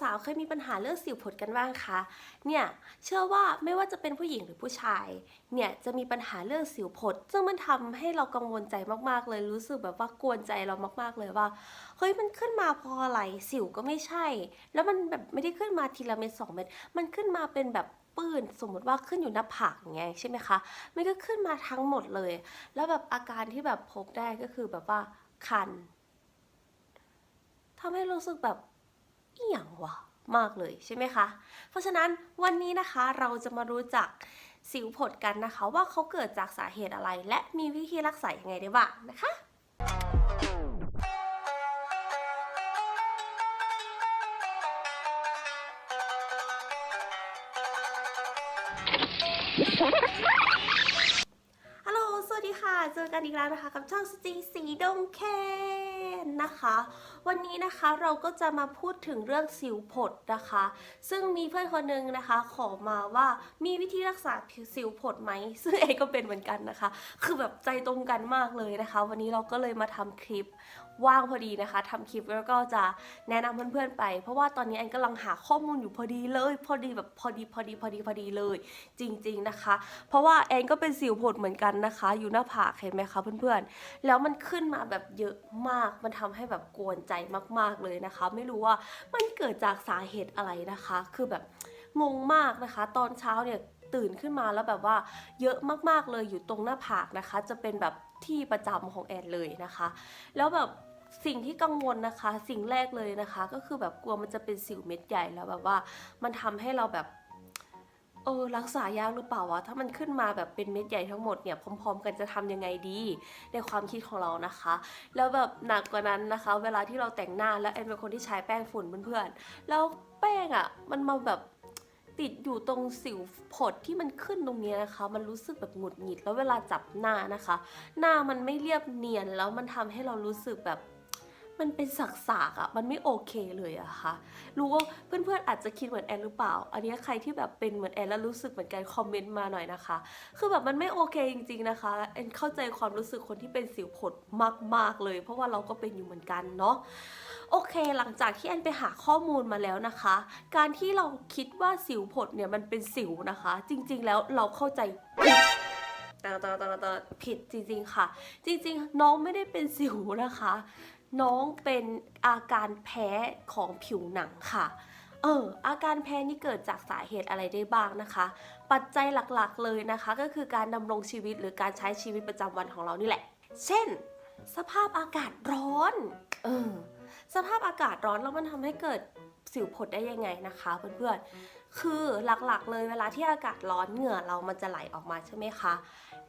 สาวๆ เคยมีปัญหาเรื่องสิวผดกันบ้างคะ เนี่ย เชื่อว่าไม่ว่าจะเป็นผู้หญิงหรือผู้ชาย เนี่ย จะมีปัญหาเรื่องสิวผด ซึ่งมันทำให้เรากังวลใจมากๆ เลย รู้สึกแบบว่ากวนใจเรามากๆ เลยว่า เฮ้ย มันขึ้นมาเพราะอะไร สิวก็ไม่ใช่ แล้วมันแบบไม่ได้ขึ้นมาทีละเม็ดสองเม็ด มันขึ้นมาเป็นแบบปื้นสมมติว่าขึ้นอยู่หน้าผากอย่างเงี้ยใช่ไหมคะ มันก็ขึ้นมาทั้งหมดเลย แล้วแบบอาการที่แบบพบได้ก็คือแบบว่าคันทำให้รู้สึกแบบ อีหยังวะมากเลยใช่ไหมคะ เพราะฉะนั้นวันนี้นะคะเราจะมารู้จักสิวผดกันนะคะ ว่าเขาเกิดจากสาเหตุอะไร และมีวิธีรักษายังไงได้บ้างนะคะฮัลโหล สวัสดีค่ะ เจอกันอีกแล้วนะคะ กับช่องสจีสีดงแค นนะคะ วันนี้นะคะเราก็จะมาพูดถึงเรื่องสิวผดนะคะ ซึ่งมีเพื่อนคนหนึงนะคะ ขอมาว่ามีวิธีรักษาผิวสิวผดไหมซึ่งเอก็เป็นเหมือนกันนะคะ คือแบบใจตรงกันมากเลยนะคะ วันนี้เราก็เลยมาทำคลิปว่างพอดีนะคะทำคลิปแล้วก็จะแนะนำเพื่อนๆไป เพราะว่าตอนนี้แอนกำลังหาข้อมูลอยู่พอดีเลย พอดีแบบพอดีพอดีพอดีพอดีเลย จริง ๆนะคะ เพราะว่าแอนก็เป็นสิวผดเหมือนกันนะคะ อยู่หน้าผากเห็นไหมคะเพื่อนๆแล้วมันขึ้นมาแบบเยอะมากมันทำให้แบบกวนใจมาก ๆเลยนะคะ ไม่รู้ว่ามันเกิดจากสาเหตุอะไรนะคะ คือแบบงงมากนะคะ ตอนเช้าเนี่ยตื่นขึ้นมาแล้วแบบว่าเยอะมากๆเลยอยู่ตรงหน้าผากนะคะ จะเป็นแบบที่ประจำของแอนเลยนะคะ แล้วแบบสิ่งที่กังวลนะคะ สิ่งแรกเลยนะคะ ก็คือแบบกลัวมันจะเป็นสิวเม็ดใหญ่แล้วแบบว่ามันทำให้เราแบบ เออรักษายากหรือเปล่าวะถ้ามันขึ้นมาแบบเป็นเม็ดใหญ่ทั้งหมดเนี่ยพร้อม ๆ กันจะทำยังไงดี ในความคิดของเรานะคะ แล้วแบบหนักกว่านั้นนะคะ เวลาที่เราแต่งหน้าแล้วแอนเป็นคนที่ใช้แป้งฝุ่นเพื่อนๆแล้วแป้งอะ่ะมันมาแบบติดอยู่ตรงสิวผดที่มันขึ้นตรงนี้นะคะ มันรู้สึกแบบหงุดหงิดแล้วเวลาจับหน้านะคะ หน้ามันไม่เรียบเนียนแล้วมันทำให้เรารู้สึกแบบ มันเป็นสักๆอะ่ะมันไม่โอเคเลยอะค่ะ รู้ว่าเพื่อนๆอาจจะคิดเหมือนแอนหรือเปล่า อันนี้ใครที่แบบเป็นเหมือนแอนแล้วรู้สึกเหมือนกันคอมเมนต์มาหน่อยนะคะ คือแบบมันไม่โอเคจริง ๆนะคะแอนเข้าใจความรู้สึกคนที่เป็นสิวผดมากๆเลย เพราะว่าเราก็เป็นอยู่เหมือนกันเนาะโอเค หลังจากที่แอนไปหาข้อมูลมาแล้วนะคะ การที่เราคิดว่าสิวผดเนี่ยมันเป็นสิวนะคะ จริง ๆ แล้วเราเข้าใจต่แต่แต่แต่ผิดจริงๆค่ะ จริงๆ น้องไม่ได้เป็นสิวนะคะ น้องเป็นอาการแพ้ของผิวหนังค่ะ เอออาการแพ้นี่เกิดจากสาเหตุอะไรได้บ้างนะคะ ปัจจัยหลักๆ เลยนะคะ ก็คือการดำรงชีวิตหรือการใช้ชีวิตประจำวันของเรานี่แหละ เช่น สภาพอากาศร้อน เออ สภาพอากาศร้อนแล้วมันทำให้เกิดสิวผดได้ยังไงนะคะเพื่อนๆ คือหลักๆ เลยเวลาที่อากาศร้อนเหงื่อเรามันจะไหลออกมาใช่ไหมคะ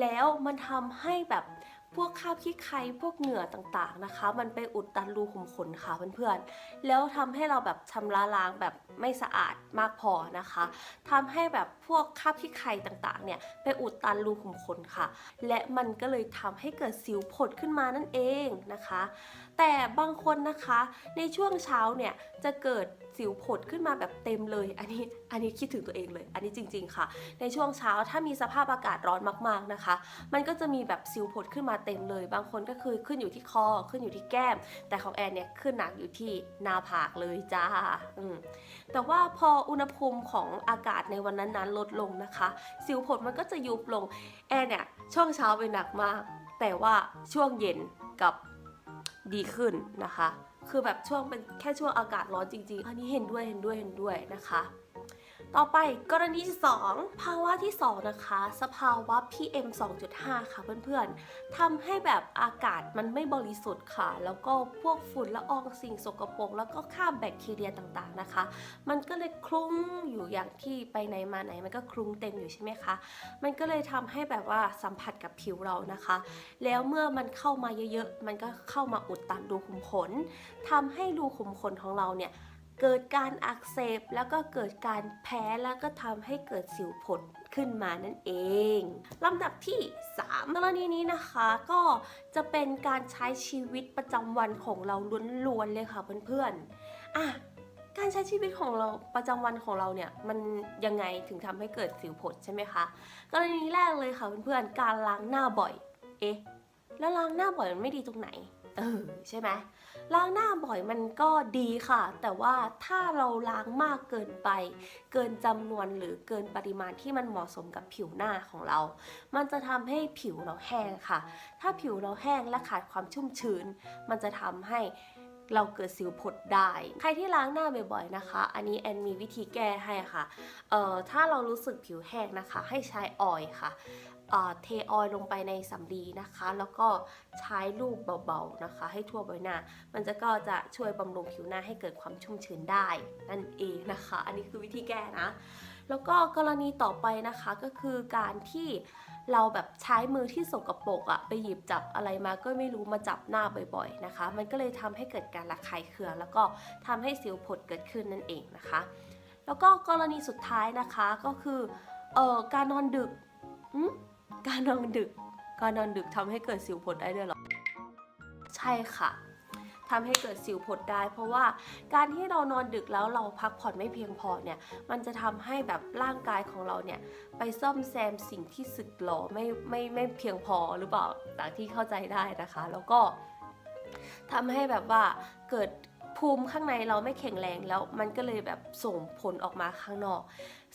แล้วมันทำให้แบบ พวกคราบขี้ใครพวกเหงื่อต่างๆนะคะ มันไปอุดตันรูขุมขนค่ะเพื่อนๆ แล้วทำให้เราแบบชำระล้างแบบไม่สะอาดมากพอนะคะทำให้แบบพวกคราบขี้ใครต่างๆเนี่ยไปอุดตันรูขุมขนค่ะ และมันก็เลยทำให้เกิดสิวผดขึ้นมานั่นเองนะคะ แต่บางคนนะคะในช่วงเช้าเนี่ยจะเกิดสิวผดขึ้นมาแบบเต็มเลย อันนี้อันนี้คิดถึงตัวเองเลย อันนี้จริง ๆ ค่ะ ในช่วงเช้าถ้ามีสภาพอากาศร้อนมากๆนะคะ มันก็จะมีแบบสิวผดขึ้นมาเต็มเลย บางคนก็คือขึ้นอยู่ที่คอขึ้นอยู่ที่แก้ม แต่ของแอนเนี่ยขึ้นหนักอยู่ที่หน้าผากเลยจ้าอืมแต่ว่าพออุณหภูมิของอากาศในวันนั้นๆลดลงนะคะ สิวผดมันก็จะยุบลงแอนเนี่ยช่วงเช้าเป็นหนักมาก แต่ว่าช่วงเย็นกับ ดีขึ้นนะคะ คือแบบช่วงเป็นแค่ช่วงอากาศร้อนจริง ๆ อันนี้เห็นด้วยเห็นด้วยเห็นด้วยนะคะ ต่อไปกรณีที่2ภาวะที่ 2 นะคะ สภาวะ PM 2.5 ค่ะเพื่อนๆทำให้แบบอากาศมันไม่บริสุทธิ์ค่ะ แล้วก็พวกฝุ่นละอองสิ่งสกปรกแล้วก็คราแบคทีเรียต่างๆนะคะ มันก็เลยคลุ้งอยู่อย่างที่ไปไหนมาไหน มันก็คลุ้งเต็มอยู่ใช่ไหมคะ มันก็เลยทำให้แบบว่าสัมผัสกับผิวเรานะคะ แล้วเมื่อมันเข้ามาเยอะๆ มันก็เข้ามาอุดตันรูขุมขนทำให้รูขุมขนของเราเนี่ย เกิดการอักเสบแล้วก็เกิดการแพ้แล้วก็ทำให้เกิดสิวผดขึ้นมานั่นเองลำดับที่ 3 กรณีนี้นะคะก็จะเป็นการใช้ชีวิตประจำวันของเราล้วนๆเลยค่ะเพื่อนๆอะการใช้ชีวิตของเราประจำวันของเราเนี่ยมันยังไงถึงทำให้เกิดสิวผดใช่ไหมคะกรณีแรกเลยค่ะเพื่อนๆการล้างหน้าบ่อย เอ๊ะแล้วล้างหน้าบ่อยมันไม่ดีตรงไหนเออใช่ไหม ล้างหน้าบ่อยมันก็ดีค่ะ แต่ว่าถ้าเราล้างมากเกินไป เกินจำนวนหรือเกินปริมาณที่มันเหมาะสมกับผิวหน้าของเรา มันจะทำให้ผิวเราแห้งค่ะ ถ้าผิวเราแห้งและขาดความชุ่มชื้น มันจะทำให้เราเกิดสิวผดได้ ใครที่ล้างหน้าบ่อยๆนะคะ อันนี้แอนมีวิธีแก้ให้ค่ะ เอ่อ ถ้าเรารู้สึกผิวแห้งนะคะ ให้ใช้ออยล์ค่ะ เทออยล์ลงไปในสำลีนะคะ แล้วก็ใช้ลูบเบาๆนะคะ ให้ทั่วใบหน้า มันจะก็จะช่วยบำรุงผิวหน้าให้เกิดความชุ่มชื้นได้ นั่นเองนะคะ อันนี้คือวิธีแก้นะ แล้วก็กรณีต่อไปนะคะก็คือการที่เราแบบใช้มือที่สกปรกอะไปหยิบจับอะไรมาก็ไม่รู้มาจับหน้าบ่อยๆนะคะ มันก็เลยทำให้เกิดการระคายเคืองแล้วก็ทำให้สิวผดเกิดขึ้นนั่นเองนะคะ แล้วก็กรณีสุดท้ายนะคะก็คือเอ่อการนอนดึกอืม การนอนดึก การนอนดึกทำให้เกิดสิวผดได้ด้วยหรอ ใช่ค่ะทำให้เกิดสิวผดได้ เพราะว่าการที่เรานอนดึกแล้วเราพักผ่อนไม่เพียงพอเนี่ย มันจะทำให้แบบร่างกายของเราเนี่ย ไปซ่อมแซมสิ่งที่สึกหรอไม่ไม่ไม่เพียงพอหรือเปล่าจากที่เข้าใจได้นะคะ แล้วก็ทำให้แบบว่าเกิดภูมิข้างในเราไม่แข็งแรงแล้วมันก็เลยแบบส่งผลออกมาข้างนอก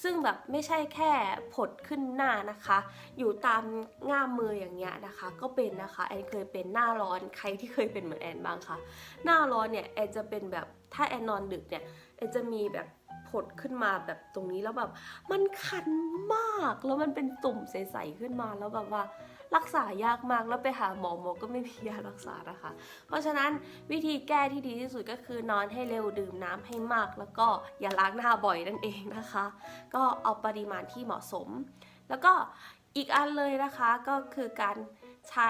ซึ่งแบบไม่ใช่แค่ผดขึ้นหน้านะคะ อยู่ตามง่ามมืออย่างเงี้ยนะคะ ก็เป็นนะคะแอนเคยเป็นหน้าร้อนใครที่เคยเป็นเหมือนแอนบ้างคะหน้าร้อนเนี่ยแอนจะเป็นแบบถ้าแอนนอนดึกเนี่ยแอนจะมีแบบผดขึ้นมาแบบตรงนี้แล้วแบบมันคันมากแล้วมันเป็นตุ่มใสๆขึ้นมาแล้วแบบว่า รักษายากมากแล้วไปหาหมอหมอก็ไม่มียารักษานะคะ เพราะฉะนั้นวิธีแก้ที่ดีที่สุดก็คือนอนให้เร็วดื่มน้ำให้มาก แล้วก็อย่าล้างหน้าบ่อยนั่นเองนะคะ ก็เอาปริมาณที่เหมาะสม แล้วก็อีกอันเลยนะคะก็คือการใช้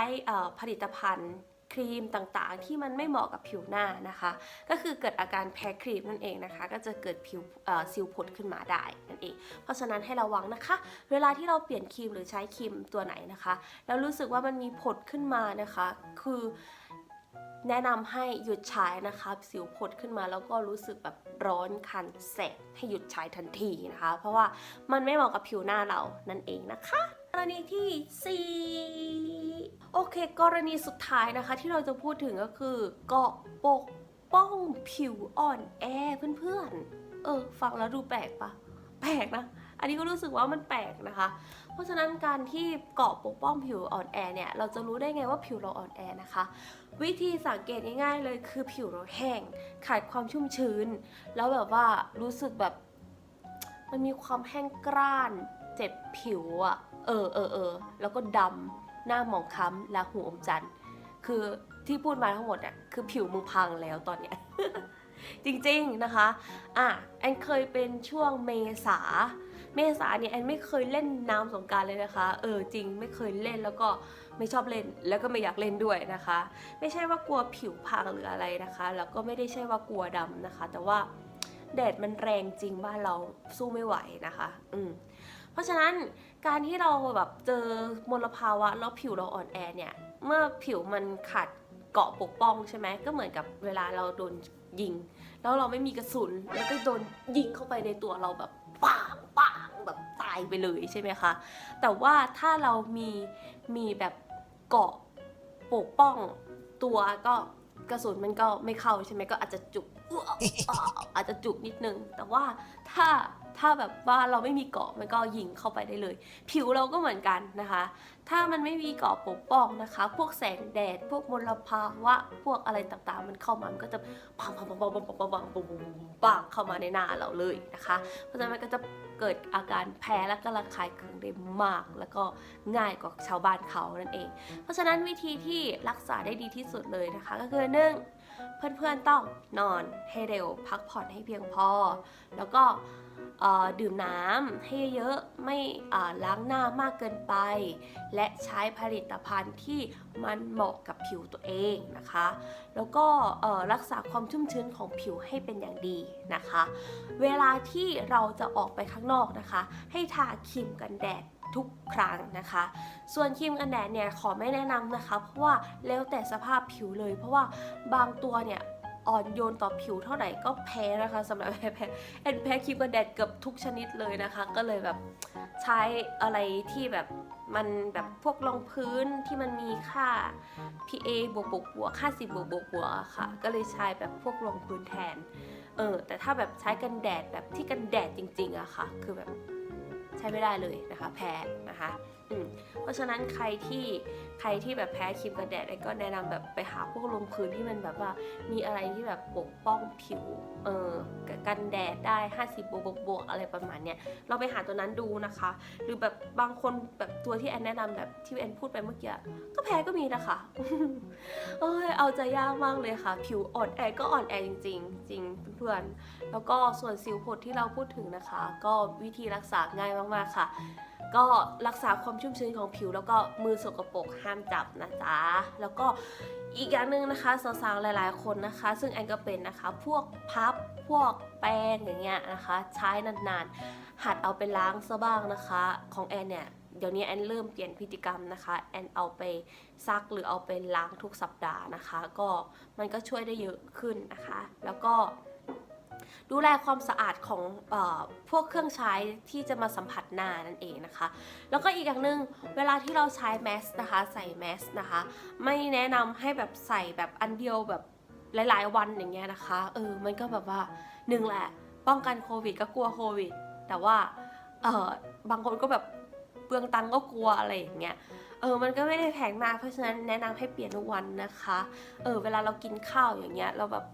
ผลิตภัณฑ์ ครีมต่างๆ ที่มันไม่เหมาะกับผิวหน้านะคะ ก็คือเกิดอาการแพ้ครีมนั่นเองนะคะ ก็จะเกิดผิวซิวผดขึ้นมาได้นั่นเอง เพราะฉะนั้นให้ระวังนะคะ เวลาที่เราเปลี่ยนครีมหรือใช้ครีมตัวไหนนะคะ แล้วรู้สึกว่ามันมีผดขึ้นมานะคะ คือแนะนำให้หยุดใช้นะคะสิวผดขึ้นมาแล้วก็รู้สึกแบบร้อนคันแสบให้หยุดใช้ทันทีนะคะ เพราะว่ามันไม่เหมาะกับผิวหน้าเรานั่นเองนะคะกรณีที่ 4 โอเค กรณีสุดท้ายนะคะที่เราจะพูดถึงก็คือเกาะปกป้องผิวอ่อนแอเพื่อนๆ เออ ฟังแล้วดูแปลกปะแปลกนะ อันนี้ก็รู้สึกว่ามันแปลกนะคะ เพราะฉะนั้นการที่เกาะปกป้องผิวอ่อนแอเนี่ย เราจะรู้ได้ไงว่าผิวเราอ่อนแอนะคะ วิธีสังเกตง่ายๆเลยคือผิวเราแห้ง ขาดความชุ่มชื้น แล้วแบบว่ารู้สึกแบบ มันมีความแห้งกร้าน เจ็บผิวอะเออเออเออแล้วก็ดำ หน้าหมองคล้ำและหูอมจันทร์คือที่พูดมาทั้งหมดเนี่ยคือผิวมึงพังแล้วตอนเนี้ยจริงๆนะคะอะแอนเคยเป็นช่วงเมษา เมษาเนี่ยแอนไม่เคยเล่นน้ำสงการเลยนะคะ เออจริงไม่เคยเล่นแล้วก็ไม่ชอบเล่นแล้วก็ไม่อยากเล่นด้วยนะคะ ไม่ใช่ว่ากลัวผิวพังหรืออะไรนะคะ แล้วก็ไม่ได้ใช่ว่ากลัวดำนะคะ แต่ว่าแดดมันแรงจริงบ้านเราสู้ไม่ไหวนะคะ อืม ราะฉะนั้นการที่เราแบบเจอมลภาวะแล้วผิวเราอ่อนแอเนี่ยเมื่อผิวมันขาดเกาะปกป้องใช่ไหมก็เหมือนกับเวลาเราโดนยิง แล้วเราไม่มีกระสุนแล้วก็โดนยิงเข้าไปในตัวเราแบบปังปังแบบตายไปเลยใช่ไหมคะแต่ว่าถ้าเรามีมีแบบเกาะปกป้องตัวก็กระสุนมันก็ไม่เข้าใช่ไหมก็อาจจะจุกอาจจะจุกนิดนึง แต่ว่าถ้า ถ้าแบบว่าเราไม่มีเกาะมันก็ยิงเข้าไปได้เลย ผิวเราก็เหมือนกันนะคะ ถ้ามันไม่มีเกาะปกป้องนะคะ พวกแสงแดด พวกมลภาวะ พวกอะไรต่างๆ มันเข้ามา มันก็จะปังปังปังปังปังปังปังปังปังปังเข้ามาในหน้าเราเลยนะคะ เพราะฉะนั้นมันก็จะเกิดอาการแพ้และก็ระคายเคืองได้มาก แล้วก็ง่ายกว่าชาวบ้านเขานั่นเอง เพราะฉะนั้นวิธีที่รักษาได้ดีที่สุดเลยนะคะ ก็คือหนึ่งเพื่อนๆต้องนอนให้เร็วพักผ่อนให้เพียงพอ แล้วก็ ดื่มน้ำให้เยอะไม่ล้างหน้ามากเกินไป และใช้ผลิตภัณฑ์ที่มันเหมาะกับผิวตัวเองนะคะ แล้วก็รักษาความชุ่มชื้นของผิวให้เป็นอย่างดีนะคะ เวลาที่เราจะออกไปข้างนอกนะคะ ให้ทาครีมกันแดดทุกครั้งนะคะ ส่วนครีมกันแดดเนี่ยขอไม่แนะนำนะคะ เพราะว่าแล้วแต่สภาพผิวเลย เพราะว่าบางตัวเนี่ย อ่อนโยนต่อผิวเท่าไหร่ก็แพ้นะคะสำหรับแพ้แพ้แอนแพ้ครีมกันแดดเกือบทุกชนิดเลยนะคะ ก็เลยแบบใช้อะไรที่แบบมันแบบพวกรองพื้นที่มันมีค่า PA บวกบวกบวกค่า10บวกบวกบวกค่ะ ก็เลยใช้แบบพวกรองพื้นแทน เออ แต่ถ้าแบบใช้กันแดดแบบที่กันแดดจริงๆอะค่ะ คือแบบ ใช้ไม่ได้เลยนะคะแพ้นะคะเพราะฉะนั้นใครที่ใครที่แบบแพ้ครีมกันแดดก็แนะนำแบบไปหาพวกรองพื้นที่มันแบบว่ามีอะไรที่แบบปกป้องผิวเออกันแดดได้ 50บวกบวกอะไรประมาณเนี้ยเราไปหาตัวนั้นดูนะคะ หรือแบบบางคนแบบตัวที่แอนแนะนำแบบที่แอนพูดไปเมื่อกี้ก็แพ้ก็มีนะคะเอ้ยเอาใจยากมากเลยค่ะ ผิวอ่อนแอก็อ่อนแอจริงจริงเพื่อนๆ แล้วก็ส่วนสิวผดที่เราพูดถึงนะคะ ก็วิธีรักษาง่ายมากๆค่ะ ก็รักษาความชุ่มชื้นของผิว แล้วก็มือสกปรกห้ามจับนะจ๊ะแล้วก็อีกอย่างหนึ่งนะคะสาวๆหลายๆคนนะคะ ซึ่งแอนก็เป็นนะคะ พวกพับพวกแป้งอย่างเงี้ยนะคะ ใช้นานๆ หัดเอาไปล้างซะบ้างนะคะ ของแอนเนี่ยเดี๋ยวนี้แอนเริ่มเปลี่ยนพฤติกรรมนะคะแอนเอาไปซักหรือเอาไปล้างทุกสัปดาห์นะคะ ก็มันก็ช่วยได้เยอะขึ้นนะคะ แล้วก็ ดูแลความสะอาดของอพวกเครื่องใช้ที่จะมาสัมผัสหน้านั่นเองนะคะ แล้วก็อีกอย่างหนึ่งเวลาที่เราใช้แมสนะคะใส่แมสนะคะ ไม่แนะนำให้แบบใส่แบบอันเดียวแบบหลาย ๆ วันอย่างเงี้ยนะคะเออมันก็แบบว่าหนึ่งแหละป้องกันโควิดก็กลัวโควิด แต่ว่าเออบางคนก็แบบเปลืองตังก็กลัวอะไรอย่างเงี้ยเออ มันก็ไม่ได้แพงมาก เพราะฉะนั้นแนะนำให้เปลี่ยนทุกวันนะคะ เออ เวลาเรากินข้าวอย่างเงี้ย เราแบบ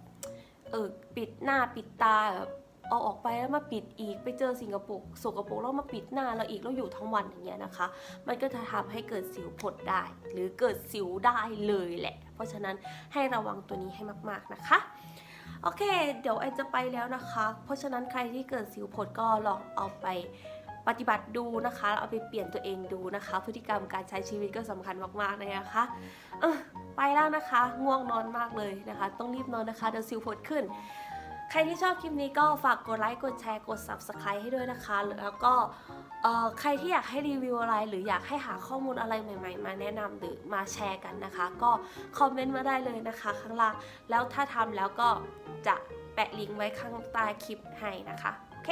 ออปิดหน้าปิดตาแบบเอาออกไปแล้วมาปิดอีกไปเจอสิ่งกระปุกสกปรกแล้วมาปิดหน้าเราอีกแล้วอยู่ทั้งวันอย่างเงี้ยนะคะ มันก็จะทำให้เกิดสิวผดได้ หรือเกิดสิวได้เลยแหละ เพราะฉะนั้นให้ระวังตัวนี้ให้มาก ๆนะคะโอเค เดี๋ยวไอจะไปแล้วนะคะ เพราะฉะนั้นใครที่เกิดสิวผดก็ลองเอาไปปฏิบัติดูนะคะเอาไปเปลี่ยนตัวเองดูนะคะ พฤติกรรมการใช้ชีวิตก็สำคัญมากๆเลยนะคะ ไปแล้วนะคะ ง่วงนอนมากเลยนะคะ ต้องรีบนอนนะคะเดี๋ยวสิวผดขึ้น ใครที่ชอบคลิปนี้ก็ฝากกดไลค์กดแชร์กด subscribe ให้ด้วยนะคะ แล้วก็ใครที่อยากให้รีวิวอะไร หรืออยากให้หาข้อมูลอะไรใหม่ ๆ มาแนะนำหรือมาแชร์กันนะคะ ก็คอมเมนต์มาได้เลยนะคะข้างล่างแล้วถ้าทำแล้วก็จะแปะลิงก์ไว้ข้างใต้คลิปให้นะคะ โอเค